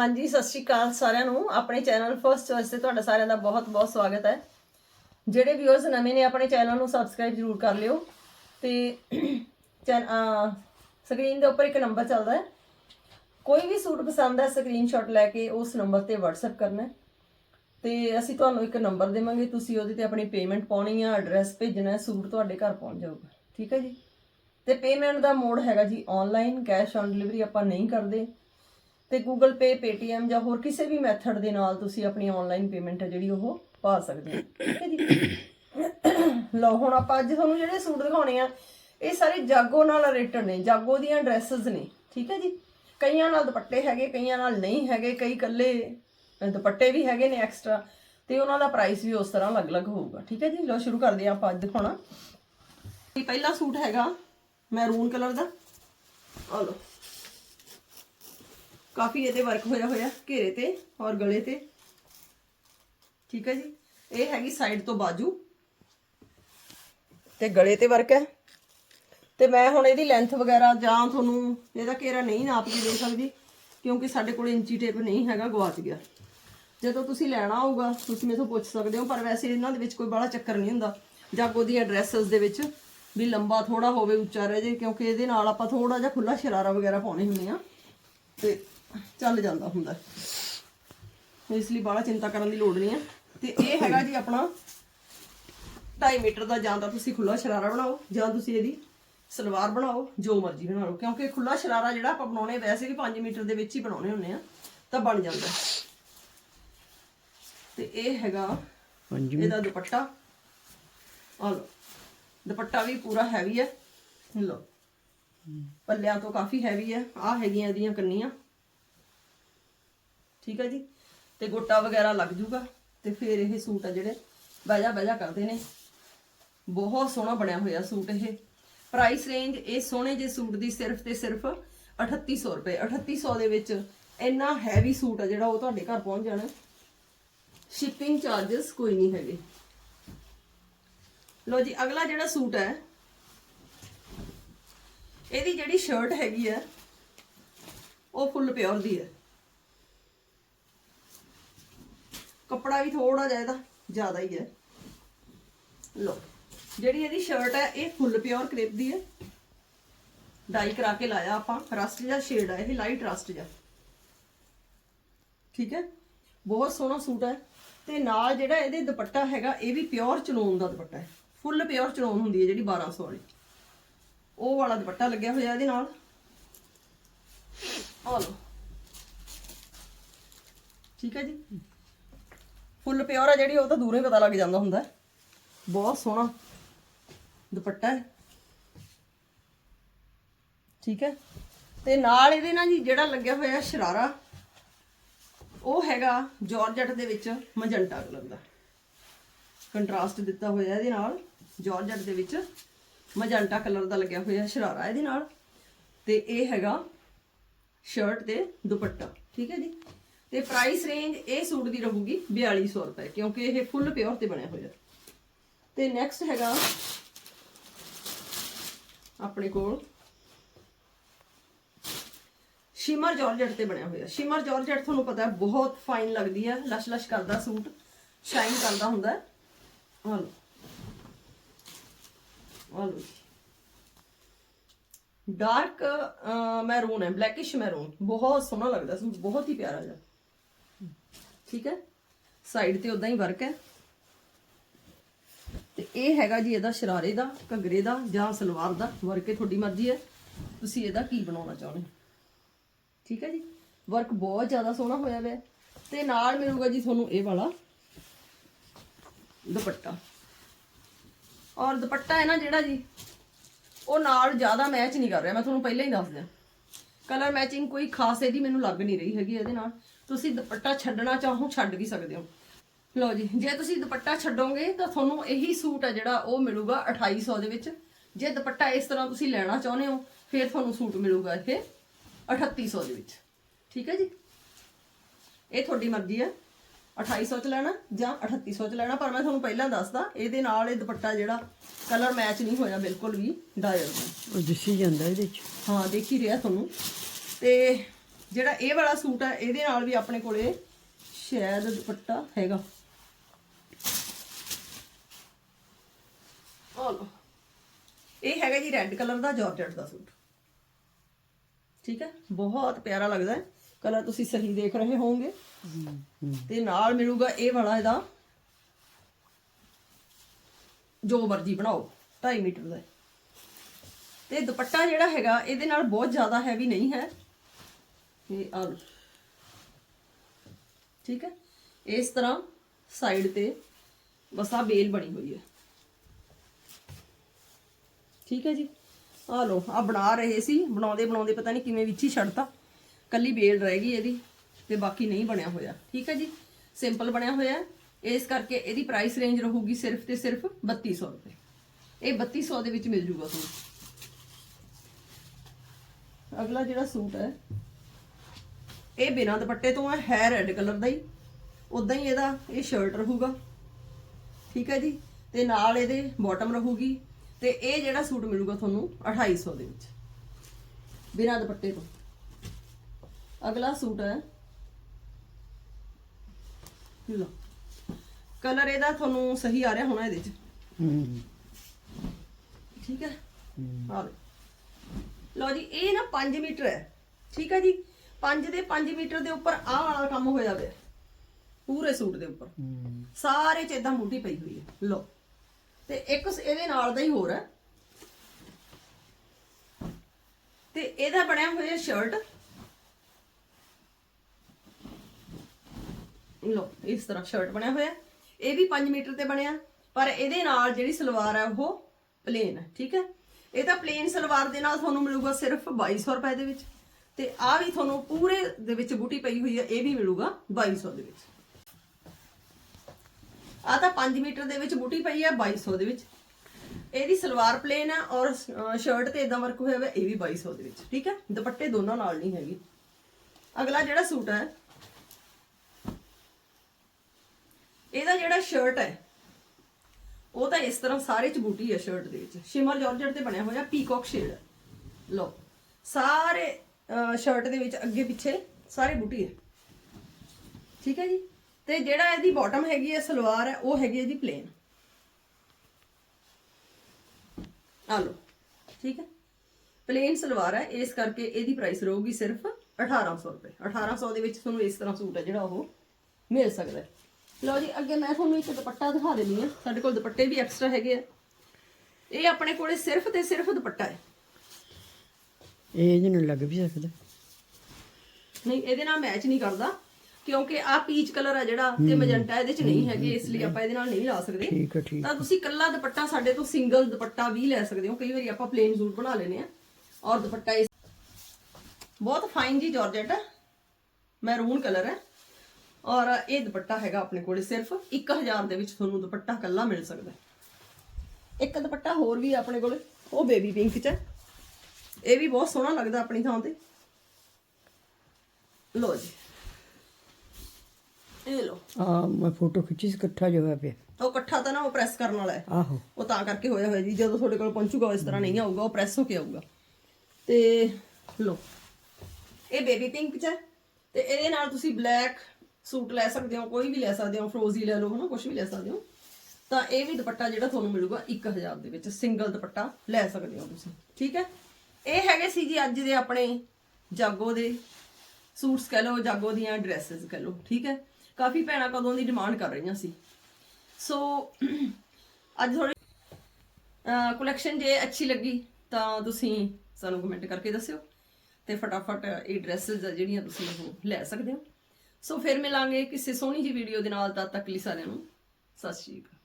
ਹਾਂਜੀ, ਸਤਿ ਸ਼੍ਰੀ ਅਕਾਲ ਸਾਰਿਆਂ ਨੂੰ। ਆਪਣੇ ਚੈਨਲ ਫਰਸਟ ਚੋਇਸ ਤੇ ਤੁਹਾਡਾ ਸਾਰਿਆਂ ਦਾ ਬਹੁਤ-ਬਹੁਤ ਸਵਾਗਤ ਹੈ। ਜਿਹੜੇ ਵਿਊਅਰਸ ਨਵੇਂ ਨੇ, ਆਪਣੇ ਚੈਨਲ ਨੂੰ ਸਬਸਕ੍ਰਾਈਬ ਜ਼ਰੂਰ ਕਰ ਲਿਓ। ਤੇ ਸਕਰੀਨ ਦੇ ਉੱਪਰ ਇੱਕ ਨੰਬਰ ਚੱਲਦਾ ਹੈ। ਕੋਈ ਵੀ ਸੂਟ ਪਸੰਦ ਹੈ ਸਕਰੀਨਸ਼ਾਟ ਲੈ ਕੇ ਉਸ ਨੰਬਰ ਤੇ WhatsApp ਕਰਨਾ ਹੈ। ਤੇ ਅਸੀਂ ਤੁਹਾਨੂੰ ਇੱਕ ਨੰਬਰ ਦੇਵਾਂਗੇ। ਤੁਸੀਂ ਉਹਦੇ ਤੇ ਆਪਣੀ ਪੇਮੈਂਟ ਪਾਉਣੀ ਆ ਐਡਰੈਸ ਭੇਜਣਾ ਸੂਟ ਤੁਹਾਡੇ ਘਰ ਪਹੁੰਚ ਜਾਊਗਾ। ਠੀਕ ਹੈ ਜੀ? ਤੇ ਪੇਮੈਂਟ ਦਾ ਮੋਡ ਹੈਗਾ ਜੀ ਆਨਲਾਈਨ ਕੈਸ਼ ਔਨ ਡਿਲੀਵਰੀ ਆਪਾਂ ਨਹੀਂ ਕਰਦੇ। ਤੇ Google Pay, Paytm ਜਾਂ ਹੋਰ ਕਿਸੇ ਵੀ ਮੈਥਡ ਦੇ ਨਾਲ ਤੁਸੀਂ ਆਪਣੀ ਆਨਲਾਈਨ ਪੇਮੈਂਟ ਹੈ ਜਿਹੜੀ ਉਹ ਪਾ ਸਕਦੇ ਹੋ। ਠੀਕ ਹੈ ਜੀ? ਲਓ, ਹੁਣ ਆਪਾਂ ਅੱਜ ਤੁਹਾਨੂੰ ਜਿਹੜੇ ਸੂਟ ਦਿਖਾਉਣੇ ਆ, ਇਹ ਸਾਰੇ ਜਾਗੋ ਨਾਲ ਰਿਲੇਟਡ ਨੇ, ਜਾਗੋ ਦੀਆਂ ਡਰੈਸਸ ਨੇ। ਠੀਕ ਹੈ ਜੀ? ਕਈਆਂ ਨਾਲ ਦੁਪੱਟੇ ਹੈਗੇ, ਕਈਆਂ ਨਾਲ ਨਹੀਂ ਹੈਗੇ, ਕਈ ਕੱਲੇ ਦੁਪੱਟੇ ਵੀ ਹੈਗੇ ਨੇ ਐਕਸਟਰਾ ਤੇ ਉਹਨਾਂ ਦਾ ਪ੍ਰਾਈਸ ਵੀ ਉਸ ਤਰ੍ਹਾਂ ਅਲੱਗ-ਅਲੱਗ ਹੋਊਗਾ। ਠੀਕ ਹੈ ਜੀ? ਲਓ, ਸ਼ੁਰੂ ਕਰਦੇ ਹਾਂ ਆਪਾਂ ਅੱਜ ਦਿਖਾਉਣਾ। ਇਹ ਪਹਿਲਾ ਸੂਟ ਹੈਗਾ ਮੈਰੂਨ ਕਲਰ ਦਾ। ਆ ਲਓ। ਕਾਫੀ ਇਹਦੇ ਵਰਕ ਹੋਇਆ ਹੋਇਆ, ਘੇਰੇ ਤੇ ਔਰ ਗਲੇ ਤੇ। ਠੀਕ ਹੈ ਜੀ? ਇਹ ਹੈਗੀ ਸਾਈਡ ਤੋਂ ਬਾਜੂ। ਤੇ ਗਲੇ ਤੇ ਵਰਕ ਹੈ। ਤੇ ਮੈਂ ਹੁਣ ਇਹਦੀ ਲੈਂਥ ਵਗੈਰਾ ਜਾਂ ਤੁਹਾਨੂੰ ਇਹਦਾ ਘੇਰਾ ਨਹੀਂ ਨਾਪ ਕੇ ਦੇ ਸਕਦੀ, ਕਿਉਂਕਿ ਸਾਡੇ ਕੋਲ ਇੰਚੀ ਟੇਪ ਨਹੀਂ ਹੈਗਾ ਗਵਾਚ ਗਿਆ। ਜਦੋਂ ਤੁਸੀਂ ਲੈਣਾ ਹੋਊਗਾ, ਤੁਸੀਂ ਮੇਰੇ ਤੋਂ ਪੁੱਛ ਸਕਦੇ ਹੋ, ਪਰ ਵੈਸੇ ਇਹਨਾਂ ਦੇ ਵਿੱਚ ਕੋਈ ਬੜਾ ਚੱਕਰ ਨਹੀਂ ਹੁੰਦਾ। ਜਾਗੋ ਦੀਆਂ ਡਰੈਸਸ ਦੇ ਵਿੱਚ ਵੀ ਲੰਬਾ ਥੋੜਾ ਹੋਵੇ, ਉੱਚਾ ਰਹੇ ਜੇ, ਕਿਉਂਕਿ ਇਹਦੇ ਨਾਲ ਆਪਾਂ ਥੋੜਾ ਜਿਹਾ ਖੁੱਲਾ ਸ਼ਰਾਰਾ ਵਗੈਰਾ ਪਾਉਣੇ ਹੁੰਦੇ ਆ ਤੇ ਚੱਲ ਜਾਂਦਾ ਹੁੰਦਾ। ਇਸ ਲਈ ਬਾਹਲਾ ਚਿੰਤਾ ਕਰਨ ਦੀ ਲੋੜ ਨਹੀਂ ਹੈ ਤੇ ਇਹ ਹੈਗਾ ਜੀ ਆਪਣਾ 2.5 ਮੀਟਰ ਦਾ ਜਾਂ ਤਾਂ ਤੁਸੀਂ ਖੁੱਲਾ ਸ਼ਰਾਰਾ ਬਣਾਓ ਜਾਂ ਤੁਸੀਂ ਇਹਦੀ ਸਲਵਾਰ ਬਣਾਓ ਜੋ ਮਰਜ਼ੀ ਬਣਾ ਲਓ। ਕਿਉਂਕਿ ਖੁੱਲਾ ਸ਼ਰਾਰਾ ਜਿਹੜਾ ਆਪਾਂ ਬਣਾਉਣੇ ਵੈਸੇ ਵੀ 5 ਮੀਟਰ ਦੇ ਵਿੱਚ ਹੀ ਬਣਾਉਣੇ ਹੁੰਦੇ ਆ ਤਾਂ ਬਣ ਜਾਂਦਾ। ਤੇ ਇਹ ਹੈਗਾ ਇਹਦਾ ਦੁਪੱਟਾ। ਆ ਲਓ ਦੁਪੱਟਾ ਵੀ ਪੂਰਾ ਹੈਵੀ ਹੈ ਲਓ। ਪੱਲਿਆਂ ਤੋਂ ਕਾਫੀ ਹੈਵੀ ਹੈ ਆ ਹੈਗੀਆਂ ਇਹਦੀਆਂ ਕੰਨੀਆਂ। ਠੀਕ ਹੈ ਜੀ? ਤੇ ਗੋਟਾ ਵਗੈਰਾ ਲੱਗ ਜੂਗਾ ਤੇ ਫਿਰ ਇਹ ਸੂਟ ਆ ਜਿਹੜੇ ਬਾਜਾ ਬਾਜਾ ਕਰਦੇ ਨੇ। ਬਹੁਤ ਸੋਹਣਾ ਬਣਿਆ ਹੋਇਆ ਸੂਟ ਇਹ। ਪ੍ਰਾਈਸ ਰੇਂਜ ਇਹ ਸੋਹਣੇ ਜੇ ਸੂਟ ਦੀ ਸਿਰਫ ਤੇ ਸਿਰਫ 3800 ਰੁਪਏ। 3800 ਦੇ ਵਿੱਚ ਇੰਨਾ ਹੈਵੀ ਸੂਟ ਆ ਜਿਹੜਾ ਉਹ ਤੁਹਾਡੇ ਘਰ ਪਹੁੰਚ ਜਾਣਾ। ਸ਼ਿਪਿੰਗ ਚਾਰजेस ਕੋਈ ਨਹੀਂ ਹੈਗੇ। ਲੋ ਜੀ, ਅਗਲਾ ਜਿਹੜਾ ਸੂਟ ਹੈ, ਇਹਦੀ ਜਿਹੜੀ ਸ਼ਰਟ ਹੈਗੀ ਹੈ, ਉਹ ਫੁੱਲ ਪਿਓਰ ਦੀ ਹੈ। ਕੱਪੜਾ ਵੀ ਥੋੜਾ ਜਿਹਾ ਇਹਦਾ ਜ਼ਿਆਦਾ ਹੀ ਹੈ। ਲੋ ਜਿਹੜੀ ਇਹਦੀ ਸ਼ਰਟ ਹੈ, ਇਹ ਫੁੱਲ ਪਿਓਰ ਕ੍ਰੇਪ ਦੀ ਹੈ। ਡਾਈ ਕਰਾ ਕੇ ਲਾਇਆ ਆਪਾਂ ਰਸਟ ਜਿਹਾ ਸ਼ੇਡ ਹੈ ਇਹ ਲਾਈਟ ਰਸਟ ਜਿਹਾ। ਠੀਕ ਹੈ? ਬਹੁਤ ਸੋਹਣਾ ਸੂਟ ਹੈ। ਤੇ ਨਾਲ ਜਿਹੜਾ ਇਹਦੇ ਦੁਪੱਟਾ ਹੈਗਾ, ਇਹ ਵੀ ਪਿਓਰ ਚਨੋਨ ਦਾ ਦੁਪੱਟਾ ਹੈ। ਫੁੱਲ ਪਿਓਰ ਚਨੋਨ ਹੁੰਦੀ ਹੈ ਜਿਹੜੀ 1200 ਵਾਲੀ। ਉਹ ਵਾਲਾ ਦੁਪੱਟਾ ਲੱਗਿਆ ਹੋਇਆ ਇਹਦੇ ਨਾਲ। ਆ ਲਓ। ਠੀਕ ਹੈ ਜੀ? ਫੁੱਲ ਪਿਓਰ ਆ ਜਿਹੜੀ, ਉਹ ਤਾਂ ਦੂਰੋਂ ਹੀ ਪਤਾ ਲੱਗ ਜਾਂਦਾ ਹੁੰਦਾ। ਬਹੁਤ ਸੋਹਣਾ ਦੁਪੱਟਾ ਹੈ। ਠੀਕ ਹੈ। ਤੇ ਨਾਲ ਇਹਦੇ ਨਾਲ ਜੀ ਜਿਹੜਾ ਲੱਗਿਆ ਹੋਇਆ ਸ਼ਰਾਰਾ, ਉਹ ਹੈਗਾ ਜਾਰਜਟ ਦੇ ਵਿੱਚ ਮਜੰਟਾ ਕਲਰ ਦਾ। ਕੰਟਰਾਸਟ ਦਿੱਤਾ ਹੋਇਆ ਇਹਦੇ ਨਾਲ ਜਾਰਜਟ ਦੇ ਵਿੱਚ ਮਜੰਟਾ ਕਲਰ ਦਾ ਲੱਗਿਆ ਹੋਇਆ ਸ਼ਰਾਰਾ ਇਹਦੇ ਨਾਲ। ਤੇ ਇਹ ਹੈਗਾ ਸ਼ਰਟ ਤੇ ਦੁਪੱਟਾ। ਠੀਕ ਹੈ ਜੀ। ਤੇ ਪ੍ਰਾਈਸ ਰੇਂਜ ਇਹ ਸੂਟ ਦੀ ਰਹੂਗੀ 4200 ਰੁਪਏ, ਕਿਉਂਕਿ ਇਹ ਫੁੱਲ ਪਿਓਰ ਤੇ ਬਣਿਆ ਹੋਇਆ। ਤੇ ਨੈਕਸਟ ਹੈਗਾ ਆਪਣੇ ਕੋਲ ਸ਼ਿਮਰ ਜਾਰਜਟ ਤੇ ਬਣਿਆ ਹੋਇਆ। ਸ਼ਿਮਰ ਜਾਰਜਟ ਤੁਹਾਨੂੰ ਪਤਾ ਹੈ, ਬਹੁਤ ਫਾਈਨ ਲੱਗਦੀ ਹੈ ਲਸ਼ ਲਸ਼ ਕਰਦਾ ਸੂਟ ਸ਼ਾਈਨ ਕਰਦਾ ਹੁੰਦਾ ਹੈ। ਆਹ ਲਓ। ਡਾਰਕ ਮੈਰੂਨ ਹੈ ਬਲੈਕਿਸ਼ ਮੈਰੂਨ ਬਹੁਤ ਸੋਹਣਾ ਲੱਗਦਾ ਸੂਟ, ਬਹੁਤ ਹੀ ਪਿਆਰਾ ਜਿਹਾ। ਠੀਕ ਹੈ? ਸਾਈਡ ਤੇ ਉਦਾਂ ਹੀ ਵਰਕ ਹੈ। ਤੇ ਇਹ ਹੈਗਾ ਜੀ ਇਹਦਾ ਸ਼ਰਾਰੇ ਦਾ, ਘੱਗਰੇ ਦਾ ਜਾਂ ਸਲਵਾਰ ਦਾ ਵਰਕ ਹੈ ਤੁਹਾਡੀ ਮਰਜ਼ੀ ਹੈ। ਤੁਸੀਂ ਇਹਦਾ ਕੀ ਬਣਾਉਣਾ ਚਾਹੁੰਦੇ ਹੋ? ਠੀਕ ਹੈ ਜੀ? ਵਰਕ ਬਹੁਤ ਜ਼ਿਆਦਾ ਸੋਹਣਾ ਹੋਇਆ ਹੋਇਆ ਹੈ। ਤੇ ਨਾਲ ਮਿਲੂਗਾ ਜੀ ਤੁਹਾਨੂੰ ਇਹ ਵਾਲਾ ਦੁਪੱਟਾ। ਔਰ ਦੁਪੱਟਾ ਹੈ ਨਾ ਜਿਹੜਾ ਜੀ, ਉਹ ਨਾਲ ਜ਼ਿਆਦਾ ਮੈਚ ਨਹੀਂ ਕਰ ਰਿਹਾ। ਮੈਂ ਤੁਹਾਨੂੰ ਪਹਿਲਾਂ ਹੀ ਦੱਸ ਦਿਆਂ। ਕਲਰ ਮੈਚਿੰਗ ਕੋਈ ਖਾਸ ਇਹਦੀ ਮੈਨੂੰ ਲੱਗ ਨਹੀਂ ਰਹੀ ਹੈਗੀ ਇਹਦੇ ਨਾਲ। ਤੁਸੀਂ ਦੁਪੱਟਾ ਛੱਡਣਾ ਚਾਹੋ ਛੱਡ ਵੀ ਸਕਦੇ ਹੋ। ਲਓ ਜੀ ਜੇ ਤੁਸੀਂ ਦੁਪੱਟਾ ਛੱਡੋਗੇ ਤਾਂ ਤੁਹਾਨੂੰ ਇਹੀ ਸੂਟ ਹੈ ਜਿਹੜਾ ਉਹ ਮਿਲੂਗਾ 2800 ਦੇ ਵਿੱਚ। ਜੇ ਦੁਪੱਟਾ ਇਸ ਤਰ੍ਹਾਂ ਤੁਸੀਂ ਲੈਣਾ ਚਾਹੁੰਦੇ ਹੋ ਫਿਰ ਤੁਹਾਨੂੰ ਸੂਟ ਮਿਲੂਗਾ ਇਹ 3800 ਦੇ ਵਿੱਚ। ਠੀਕ ਹੈ ਜੀ? ਇਹ ਤੁਹਾਡੀ ਮਰਜ਼ੀ ਹੈ। 2800 ਚ ਲੈਣਾ ਜਾਂ 3800 ਚ ਲੈਣਾ ਪਰ ਮੈਂ ਤੁਹਾਨੂੰ ਪਹਿਲਾਂ ਦੱਸਦਾ ਇਹਦੇ ਨਾਲ ਇਹ ਦੁਪੱਟਾ ਜਿਹੜਾ ਕਲਰ ਮੈਚ ਨਹੀਂ ਹੋਇਆ ਬਿਲਕੁਲ ਵੀ ਡਾਇਰ ਦਾ ਉਹ ਦਿਸੀ ਜਾਂਦਾ ਇਹਦੇ ਚ। ਹਾਂ ਦੇਖ ਰਿਹਾ ਤੁਹਾਨੂੰ। ਤੇ ਜਿਹੜਾ ਇਹ ਵਾਲਾ ਸੂਟ ਹੈ ਇਹਦੇ ਨਾਲ ਵੀ ਆਪਣੇ ਕੋਲੇ ਸ਼ਾਇਦ ਦੁਪੱਟਾ ਹੈਗਾ। ਆਹ ਇਹ ਹੈਗਾ ਜੀ ਰੈੱਡ ਕਲਰ ਦਾ ਜਾਰਜਟ ਦਾ ਸੂਟ। ਠੀਕ ਹੈ? ਬਹੁਤ ਪਿਆਰਾ ਲੱਗਦਾ ਹੈ। ਕਲਰ ਤੁਸੀਂ ਸਹੀ ਦੇਖ ਰਹੇ ਹੋਵੋਗੇ। ਤੇ ਨਾਲ ਮਿਲੂਗਾ ਇਹ ਵਾਲਾ ਇਹਦਾ। ਜੋ ਮਰਜ਼ੀ ਬਣਾਓ 2.5 ਮੀਟਰ ਦਾ ਤੇ ਦੁਪੱਟਾ ਜਿਹੜਾ ਹੈਗਾ, ਇਹਦੇ ਨਾਲ ਬਹੁਤ ਜ਼ਿਆਦਾ ਹੈਵੀ ਨਹੀਂ ਹੈ। ਤੇ ਆ ਠੀਕ ਹੈ? ਇਸ ਤਰ੍ਹਾਂ ਸਾਈਡ ਤੇ ਬਸ ਆ ਬੇਲ ਬਣੀ ਹੋਈ ਹੈ। ਠੀਕ ਹੈ ਜੀ? ਆ ਲੋ ਆ ਬਣਾ ਰਹੇ ਸੀ। ਬਣਾਉਂਦੇ ਬਣਾਉਂਦੇ ਪਤਾ ਨਹੀਂ ਕਿਵੇਂ ਵਿੱਚ ਹੀ ਛੱਡਤਾ। ਕੱਲੀ ਬੇਲ ਰਹਿ ਗਈ ਇਹਦੀ ਤੇ ਬਾਕੀ ਨਹੀਂ ਬਣਿਆ ਹੋਇਆ। ਠੀਕ ਹੈ ਜੀ? ਸਿੰਪਲ ਬਣਿਆ ਹੋਇਆ ਇਸ ਕਰਕੇ ਇਹਦੀ ਪ੍ਰਾਈਸ ਰੇਂਜ ਰਹੂਗੀ ਸਿਰਫ ਤੇ ਸਿਰਫ 3200 ਰੁਪਏ। ਇਹ 3200 ਦੇ ਵਿੱਚ ਮਿਲ ਜੂਗਾ ਤੁਹਾਨੂੰ। ਅਗਲਾ ਜਿਹੜਾ ਸੂਟ ਹੈ ਇਹ ਬਿਨਾਂ ਦੁਪੱਟੇ ਤੋਂ ਹੈ ਹੈ ਰੈੱਡ ਕਲਰ ਦਾ ਹੀ। ਉਦਾਂ ਹੀ ਇਹਦਾ ਇਹ ਸ਼ਰਟ ਰਹੂਗਾ। ਠੀਕ ਹੈ ਜੀ? ਤੇ ਨਾਲ ਇਹਦੇ ਬਾਟਮ ਰਹੂਗੀ। ਤੇ ਇਹ ਜਿਹੜਾ ਸੂਟ ਮਿਲੂਗਾ ਤੁਹਾਨੂੰ 2800 ਦੇ ਵਿੱਚ। ਬਿਨਾਂ ਦੁਪੱਟੇ ਤੋਂ। ਅਗਲਾ ਸੂਟ ਹੈ। ਲੋ ਕਲਰ ਇਹਦਾ ਤੁਹਾਨੂੰ ਸਹੀ ਆ ਰਿਹਾ ਹੋਣਾ ਇਹਦੇ ਚ। ਠੀਕ ਹੈ? ਲਓ। ਜੀ ਇਹ ਨਾ 5 ਮੀਟਰ ਹੈ। ਠੀਕ ਹੈ ਜੀ? 5 ਦੇ 5 ਮੀਟਰ ਦੇ ਉੱਪਰ ਆਹ ਵਾਲਾ ਕੰਮ ਹੋਇਆ ਹੋਇਆ ਪੂਰੇ ਸੂਟ ਦੇ ਉੱਪਰ। ਸਾਰੇ ਚ ਇਦਾਂ ਬੂਟੀ ਪਈ ਹੋਈ ਹੈ। ਲਓ। ਤੇ ਇੱਕ ਇਹਦੇ ਨਾਲ ਦਾ ਹੀ ਹੋਰ ਹੈ। ਤੇ ਇਹਦਾ ਬਣਿਆ ਹੋਇਆ ਸ਼ਰਟ ਲਓ, ਇਸ ਤਰ੍ਹਾਂ ਸ਼ਰਟ ਬਣਿਆ ਹੋਇਆ। ਇਹ ਵੀ 5 ਮੀਟਰ ਤੇ ਬਣਿਆ। ਪਰ ਇਹਦੇ ਨਾਲ ਜਿਹੜੀ ਸਲਵਾਰ ਹੈ, ਉਹ ਪਲੇਨ ਠੀਕ ਹੈ? ਇਹ ਤਾਂ ਪਲੇਨ ਸਲਵਾਰ ਦੇ ਨਾਲ ਤੁਹਾਨੂੰ ਮਿਲੂਗਾ ਸਿਰਫ 2200 ਰੁਪਏ ਦੇ ਵਿੱਚ। ਤੇ ਆ ਵੀ ਤੁਹਾਨੂੰ ਪੂਰੇ ਦੇ ਵਿੱਚ ਬੂਟੀ ਪਈ ਹੋਈ ਹੈ ਇਹ ਵੀ ਮਿਲੂਗਾ 2200 ਦੇ ਵਿੱਚ। ਆ ਤਾਂ 5 ਮੀਟਰ ਦੇ ਵਿੱਚ ਬੂਟੀ ਪਈ ਹੈ 2200 ਦੇ ਵਿੱਚ। ਇਹਦੀ ਸਲਵਾਰ ਪਲੇਨ ਹੈ ਔਰ ਸ਼ਰਟ ਤੇ ਇਦਾਂ ਵਰਕ ਹੋਇਆ ਹੋਇਆ, ਇਹ ਵੀ 2200 ਦੇ ਵਿੱਚ, ਠੀਕ ਹੈ ਦੁਪੱਟੇ ਦੋਨਾਂ ਨਾਲ ਨਹੀਂ ਹੈਗੀ। ਅਗਲਾ ਜਿਹੜਾ ਸੂਟ ਹੈ ਇਹਦਾ ਜਿਹੜਾ ਸ਼ਰਟ ਹੈ ਉਹ ਤਾਂ ਇਸ ਤਰ੍ਹਾਂ ਸਾਰੇ ਚ ਬੂਟੀ ਹੈ ਸ਼ਰਟ ਦੇ ਵਿੱਚ। ਸ਼ਿਮਰ ਜਾਰਜਟ ਤੇ ਬਣਿਆ ਹੋਇਆ ਪੀਕੌਕ ਸ਼ੇਡ ਲਓ, ਸਾਰੇ ਸ਼ਰਟ ਦੇ ਵਿੱਚ ਅੱਗੇ ਪਿੱਛੇ ਸਾਰੇ ਬੂਟੀ ਹੈ। ਠੀਕ ਹੈ ਜੀ? ਤੇ ਜਿਹੜਾ ਇਹਦੀ ਬਾਟਮ ਹੈਗੀ ਹੈ, ਸਲਵਾਰ ਹੈ, ਉਹ ਹੈਗੀ ਹੈ ਜੀ ਪਲੇਨ ਆ ਲਓ। ਠੀਕ ਹੈ? ਪਲੇਨ ਸਲਵਾਰ ਹੈ, ਇਸ ਕਰਕੇ ਇਹਦੀ ਪ੍ਰਾਈਸ ਰਹੂਗੀ ਸਿਰਫ 1800 ਰੁਪਏ। 1800 ਦੇ ਵਿੱਚ ਤੁਹਾਨੂੰ ਇਸ ਤਰ੍ਹਾਂ ਸੂਟ ਹੈ ਜਿਹੜਾ ਉਹ ਮਿਲ ਸਕਦਾ ਲਓ ਜੀ, ਅੱਗੇ ਮੈਂ ਤੁਹਾਨੂੰ ਇੱਕ ਦੁਪੱਟਾ ਦਿਖਾ ਦਿੰਦੀ ਆ ਸਾਡੇ ਕੋਲ ਦੁਪੱਟੇ ਵੀ ਐਕਸਟਰਾ ਹੈਗੇ ਆ। ਇਹ ਆਪਣੇ ਕੋਲੇ ਸਿਰਫ ਤੇ ਸਿਰਫ ਦੁਪੱਟਾ ਹੈ। ਇਹ ਇਹਦੇ ਨਾਲ ਲੱਗ ਵੀ ਸਕਦਾ। ਨਹੀਂ ਇਹਦੇ ਨਾਲ ਮੈਚ ਨਹੀਂ ਕਰਦਾ ਕਿਉਂਕਿ ਆ ਪੀਚ ਕਲਰ ਆ ਜਿਹੜਾ ਤੇ ਮੈਜੈਂਟਾ ਇਹਦੇ ਚ ਨਹੀਂ ਹੈਗੇ ਇਸ ਲਈ ਆਪਾਂ ਇਹਦੇ ਨਾਲ ਨਹੀਂ ਲਾ ਸਕਦੇ। ਠੀਕ ਹੈ ਠੀਕ ਤਾਂ ਤੁਸੀਂ ਕੱਲਾ ਦੁਪੱਟਾ ਸਾਡੇ ਤੋਂ ਸਿੰਗਲ ਦੁਪੱਟਾ ਵੀ ਲੈ ਸਕਦੇ ਹੋ। ਕਈ ਵਾਰੀ ਆਪਾਂ ਪਲੇਨ ਸੂਟ ਬਣਾ ਲੈਨੇ ਆ ਔਰ ਦੁਪੱਟਾ ਇਸ ਬਹੁਤ ਫਾਈਨ ਜੀ ਜਾਰਜਟ ਹੈ ਮੈਰੂਨ ਕਲਰ ਹੈ ਔਰ ਇਹ ਦੁਪੱਟਾ ਹੈਗਾ ਆਪਣੇ ਕੋਲੇ ਸਿਰਫ 1000 ਦੇ ਵਿੱਚ ਤੁਹਾਨੂੰ ਦੁਪੱਟਾ ਕੱਲਾ ਮਿਲ ਸਕਦਾ। ਇੱਕ ਦੁਪੱਟਾ ਹੋਰ ਵੀ ਆਪਣੇ ਕੋਲੇ ਉਹ ਬੇਬੀ ਪਿੰਕ ਚ ਹੈ ਇਹ ਵੀ ਬਹੁਤ ਸੋਹਣਾ ਲੱਗਦਾ ਆਪਣੀ ਥਾਂ ਤੇ। ਲੋ ਜੀ। ਇਹ ਲੋ ਆ ਮੈਂ ਫੋਟੋ ਖਿੱਚੀ ਸੀ ਇਕੱਠਾ ਜੋ ਹੋਇਆ ਪਿਆ। ਉਹ ਇਕੱਠਾ ਤਾਂ ਨਾ ਉਹ ਪ੍ਰੈਸ ਕਰਨ ਵਾਲਾ ਹੈ। ਆਹੋ। ਉਹ ਤਾਂ ਕਰਕੇ ਹੋਇਆ ਹੋਇਆ ਜੀ ਜਦੋਂ ਤੁਹਾਡੇ ਕੋਲ ਪਹੁੰਚੂਗਾ ਇਸ ਤਰ੍ਹਾਂ ਨਹੀਂ ਆਊਗਾ ਉਹ ਪ੍ਰੈਸ ਹੋ ਕੇ ਆਊਗਾ। ਤੇ ਲੋ ਇਹ ਬੇਬੀ ਪਿੰਕ ਚ ਤੇ ਇਹਦੇ ਨਾਲ ਤੁਸੀਂ ਬਲੈਕ ਸੂਟ ਲੈ ਸਕਦੇ ਹੋ ਕੋਈ ਵੀ ਲੈ ਸਕਦੇ ਹੋ ਫਰੋਜ਼ੀ ਲੈ ਲਓ ਹਨਾ ਕੁਝ ਵੀ ਲੈ ਸਕਦੇ ਹੋ। ਤਾਂ ਇਹ ਵੀ ਦੁਪੱਟਾ ਜਿਹੜਾ ਤੁਹਾਨੂੰ ਮਿਲੂਗਾ 1000 ਦੇ ਵਿੱਚ ਸਿੰਗਲ ਦੁਪੱਟਾ ਲੈ ਸਕਦੇ ਹੋ ਤੁਸੀਂ ਠੀਕ ਹੈ? ਇਹ ਹੈਗੇ ਸੀ ਜੀ ਅੱਜ ਦੇ ਆਪਣੇ ਜਾਗੋ ਦੇ ਸੂਟਸ ਕਹ ਲਓ, ਜਾਗੋ ਦੀਆਂ ਡਰੈਸਸ ਕਹ ਲਓ, ਠੀਕ ਹੈ? ਕਾਫੀ ਭੈਣਾਂ ਕਦੋਂ ਦੀ ਡਿਮਾਂਡ ਕਰ ਰਹੀਆਂ ਸੀ। ਸੋ ਅੱਜ ਥੋੜੀ ਕਲੈਕਸ਼ਨ ਜੇ ਅੱਛੀ ਲੱਗੀ, ਤਾਂ ਤੁਸੀਂ ਸਾਨੂੰ ਕਮੈਂਟ ਕਰਕੇ ਦੱਸਿਓ ਤੇ ਫਟਾਫਟ ਇਹ ਡਰੈਸਸ ਜਿਹੜੀਆਂ ਤੁਸੀਂ ਉਹ ਲੈ ਸਕਦੇ ਹੋ। ਸੋ ਫਿਰ ਮਿਲਾਂਗੇ ਕਿਸੇ ਸੋਹਣੀ ਜੀ ਵੀਡੀਓ ਦੇ ਨਾਲ, ਤਦ ਤੱਕ ਲਈ ਸਾਰਿਆਂ ਨੂੰ, ਸਤਿ ਸ਼੍ਰੀ ਅਕਾਲ।